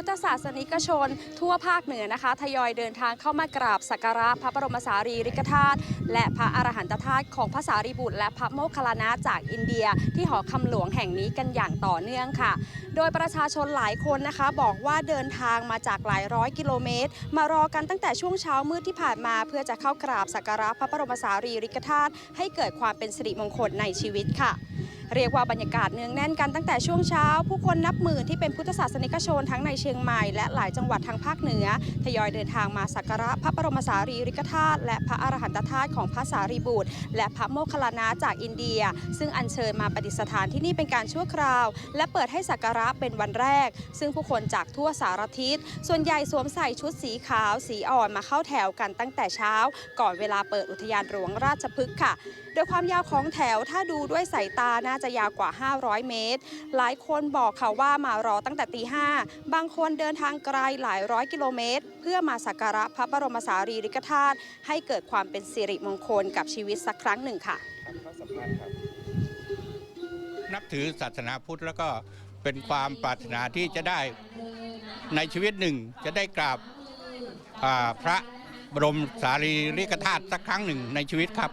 พุทธศาสนิกชน ทั่วภาคเหนือนะคะ ทยอยเดินทางเข้ามากราบสักการะพระบรมสารีริกธาตุและพระอรหันตธาตุของพระสารีบุตร และพระโมคคัลลานะจากอินเดีย ที่หอคำหลวงแห่งนี้กันอย่างต่อเนื่องค่ะ โดยประชาชนหลายคนนะคะ บอกว่าเดินทางมาจากหลายร้อยกิโลเมตร มารอกันตั้งแต่ช่วงเช้ามืดที่ผ่านมา เพื่อจะเข้ากราบสักการะพระบรมสารีริกธาตุให้เกิดความเป็นสิริมงคลในชีวิตค่ะ เรียกว่าบรรยากาศเนืองแน่นกันตั้งแต่ช่วงเช้า ผู้คนนับหมื่นที่เป็นพุทธศาสนิกชนทั้งในเชียงใหม่และหลายจังหวัดทางภาคเหนือ ทยอยเดินทางมาสักการะพระบรมสารีริกธาตุและพระอรหันตธาตุของพระสารีบุตร และพระโมคคัลลานะจากอินเดีย ซึ่งอัญเชิญมาประดิษฐานที่นี่เป็นการชั่วคราว และเปิดให้สักการะเป็นวันแรก ซึ่งผู้คนจากทั่วสารทิศส่วนใหญ่สวมใส่ชุดสีขาว สีอ่อนมาเข้าแถวกันตั้งแต่เช้า ก่อนเวลาเปิดอุทยานหลวงราชพฤกษ์ค่ะ ดยความยาวของแถวถ้าดูด้วยสายตาน่าจะยาวกว่า 500 เมตร หลายคนบอกค่ะว่ามารอตั้งแต่ตีห้าบางคนเดินทางไกลหลายร้อยกิโลเมตร เพื่อมาสักการะพระบรมสารีริกธาตุให้เกิดความเป็นสิริมงคลกับชีวิตสักครั้งหนึ่งค่ะครับนับถือศาสนาพุทธแล้วก็เป็นความปรารถนาที่จะได้ในชีวิตหนึ่งจะได้กราบพระบรมสารีริกธาตุสักครั้งหนึ่งในชีวิตครับ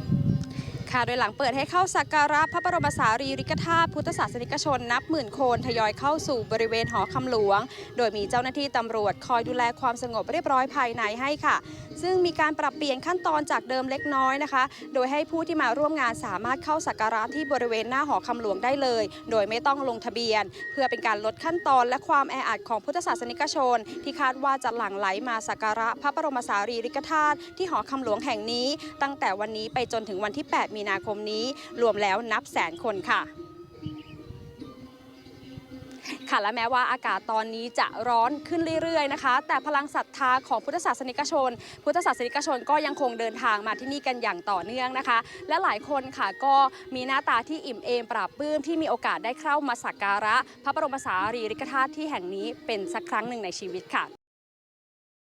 ค่ะโดยหลังเปิดให้เข้าสักการะพระบรมสารีริกธาตุพุทธศาสนิกชนนับหมื่นคนทยอยเข้าสู่บริเวณหอคำหลวง โดยมีเจ้าหน้าที่ตำรวจคอยดูแลความสงบเรียบร้อยภายในให้ค่ะ ซึ่งมีการปรับเปลี่ยนขั้นตอนจากเดิมเล็กน้อยนะคะ โดยให้ผู้ที่มาร่วมงานสามารถเข้าสักการะที่บริเวณหน้าหอคำหลวงได้เลย โดยไม่ต้องลงทะเบียน เพื่อเป็นการลดขั้นตอนและความแออัดของพุทธศาสนิกชน ที่คาดว่าจะหลั่งไหลมาสักการะพระบรมสารีริกธาตุที่หอคำหลวงแห่งนี้ ตั้งแต่วันนี้ไปจนถึงวันที่ 8 มีนาคมนี้ รวมแล้วนับแสนคนค่ะค่ะและแม้ว่าอากาศตอนนี้จะร้อนขึ้นเรื่อยๆนะคะ แต่พลังศรัทธาของพุทธศาสนิกชน พุทธศาสนิกชนก็ยังคงเดินทางมาที่นี่กันอย่างต่อเนื่องนะคะ และหลายคนค่ะก็มีหน้าตาที่อิ่มเอมปราบปลื้มที่มีโอกาสได้เข้ามาสักการะ พระบรมสารีริกธาตุที่แห่งนี้เป็นสักครั้งหนึ่งในชีวิตค่ะ